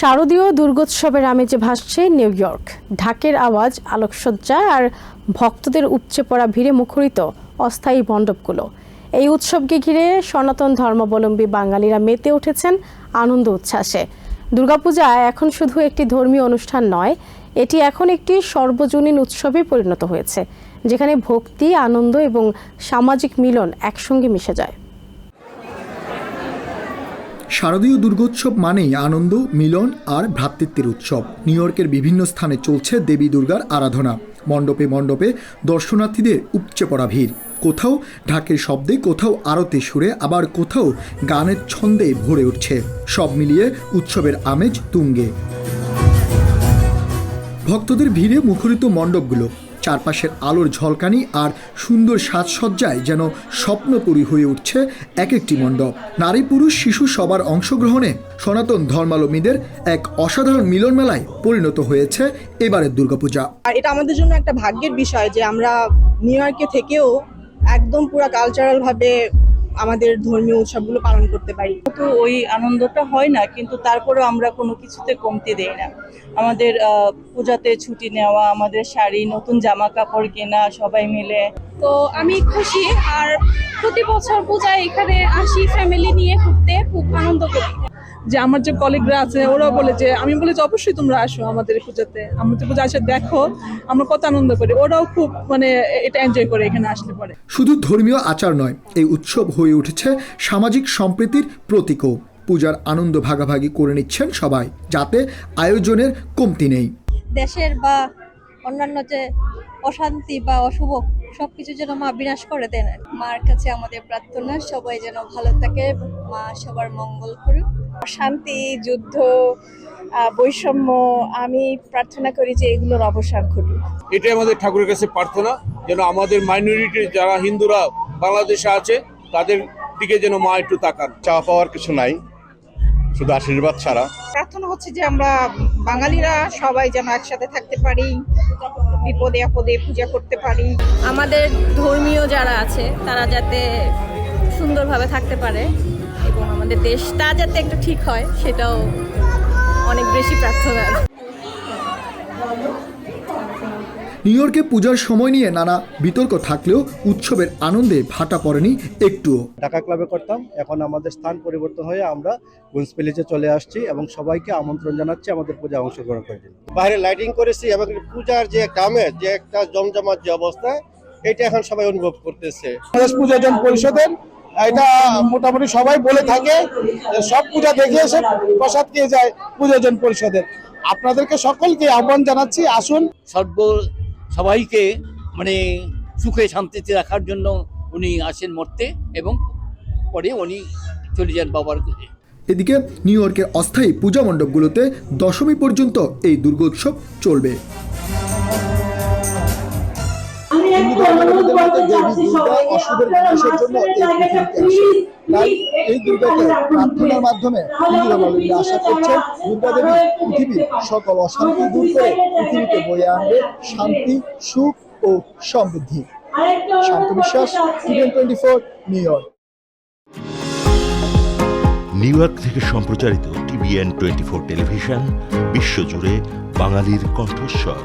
শারদীয় দুর্গোৎসবের আমেজে ভাসছে new York. ঢাকের আওয়াজ, আলোকসজ্জা আর ভক্তদের উপচে পড়া ভিড়ে মুখরিত অস্থায়ী মণ্ডপগুলো। এই উৎসবকে ঘিরে সনাতন ধর্মাবলম্বী বাঙালিরা মেতে উঠেছেন আনন্দ উচ্ছ্বাসে। দুর্গাপূজা এখন শুধু একটি ধর্মীয় অনুষ্ঠান নয়, এটি এখন একটি সর্বজনীন উৎসবে পরিণত হয়েছে, যেখানে ভক্তি, আনন্দ এবং সামাজিক মিলন একসঙ্গে মিশে যায়। শারদীয় দুর্গোৎসব মানেই আনন্দ, মিলন আর ভ্রাতৃত্বের উৎসব। নিউ ইয়র্কের বিভিন্ন স্থানে চলছে দেবী দুর্গার আরাধনা। মণ্ডপে মণ্ডপে দর্শনার্থীদের উপচে পড়া ভিড়। কোথাও ঢাকের শব্দে, কোথাও আরতে সুরে, আবার কোথাও গানের ছন্দে ভরে উঠছে। সব মিলিয়ে উৎসবের আমেজ তুঙ্গে। ভক্তদের ভিড়ে মুখরিত মণ্ডপগুলো। চারপাশের আলোর ঝলকানি আর সুন্দর সাজসজ্জায় যেন স্বপ্নপুরী হয়ে উঠছে এক একটি মণ্ডপ। নারী পুরুষ শিশু সবার অংশগ্রহণে সনাতন ধর্মালম্বীদের এক অসাধারণ মিলন মেলায় পরিণত হয়েছে এবারের দুর্গাপূজা। আর এটা আমাদের জন্য একটা ভাগ্যের বিষয় যে আমরা নিউ ইয়র্কে থেকেও একদম পুরো কালচারাল ভাবে আমাদের ধর্মীয় উৎসবগুলো পালন করতে পারি। তো ওই আনন্দটা হয় না কিন্তু তারপরেও আমরা কোনো কিছুতে কমতি দেই না। আমাদের আহ, পূজাতে ছুটি নেওয়া আমাদের শাড়ি নতুন জামা কাপড় কেনা সবাই মিলে। তো আমি খুশি আর প্রতি বছর পূজায় এখানে আসি ফ্যামিলি নিয়ে ঘুরতে খুব আনন্দ করি। যে আমার যে কলিগরা আছে ওরাও বলে যে আমি বলে যে অবশ্যই তোমরা আসো আমাদের পূজাতে। আমাদের পূজা আসে দেখো আমরা কত আনন্দ করি। ওরাও খুব মানে এটা এনজয় করে এখানে আসলে পরে। শুধু ধর্মীয় আচার নয় এই উৎসব হয়ে উঠেছে সামাজিক সম্প্রীতির প্রতীকও। পূজার আনন্দ ভাগাভাগি করে নিচ্ছেন সবাই যাতে আয়োজনের কমতি নেই। দেশের বা অন্যান্য যে অশান্তি বা অশুভ সবকিছু যেন মা বিনাশ করে দেন। মার কাছে আমাদের প্রার্থনা সবাই যেন ভালো থাকে মা সবার মঙ্গল করুক। শান্তি যুদ্ধ বৈষম্য আমি প্রার্থনা করি যে এগুলোর অবসান ঘটুক। এটাই আমাদের ঠাকুরের কাছে প্রার্থনা যেন আমাদের মাইনরিটি যারা হিন্দুরা বাংলাদেশে আছে তাদের দিকে যেন মা একটু তাকান। চাওয়া পাওয়ার কিছু নাই শুধু আশীর্বাদ ছাড়া। প্রার্থনা হচ্ছে যে আমরা বাঙালিরা সবাই যেন একসাথে থাকতে পারি বিপদে আপদে পূজা করতে পারি। আমাদের ধর্মীয় যারা আছে তারা যাতে সুন্দরভাবে থাকতে পারে। আমাদের দেশটা যাতে একটু ঠিক হয় সেটাও অনেক বেশি প্রার্থনা। নিউ ইয়র্কে পূজার সময় নিয়ে নানা বিতর্ক থাকলেও উৎসবের আনন্দে ভাটা পড়েনি একটুও। ঢাকা ক্লাবে করতাম এখন আমাদের স্থান পরিবর্তন হয়ে আমরা কুইন্স প্যালেসে চলে আসছি এবং সবাইকে আমন্ত্রণ জানাচ্ছি আমাদের পূজা অংশগ্রহণ করার জন্য। বাইরে লাইটিং করেছি এবং পূজার যে একটা আমেজ যে একটা জমজমাট যে অবস্থা এটা এখন সবাই অনুভব করতেছে। বাংলাদেশ পূজাজন পরিষদের এটা মোটামুটি সবাই বলে থাকে সব পূজা দেখে এসে প্রসাদ খেয়ে যায় পূজাজন পরিষদের। আপনাদেরকে সকলকে আহ্বান জানাচ্ছি আসুন। সর্ব সবাইকে মানে সুখে শান্তিতে রাখার জন্য উনি আসেন মরতে এবং পরে উনি চলে যান বাবার কাছে এদিকে নিউ ইয়র্কের অস্থায়ী পূজা মণ্ডপগুলোতে দশমী পর্যন্ত এই দুর্গোৎসব চলবে। হিন্দু ধর্মাবলম্বীদের মধ্যে দেবী দুর্গা অশুভের বিনাশের জন্য এই দুর্গাকে প্রার্থনার মাধ্যমে আশা করছেন দুর্গা দেবী পৃথিবীর সকল অশান্তি দূর করে পৃথিবীতে বয়ে আনবে। শান্তি সুখ ও সমৃদ্ধি। Shanta Biswas twenty four New York New York থেকে সম্প্রচারিত টিভিএন টোয়েন্টি ফোর টেলিভিশন বিশ্বজুড়ে বাঙালির কণ্ঠস্বর।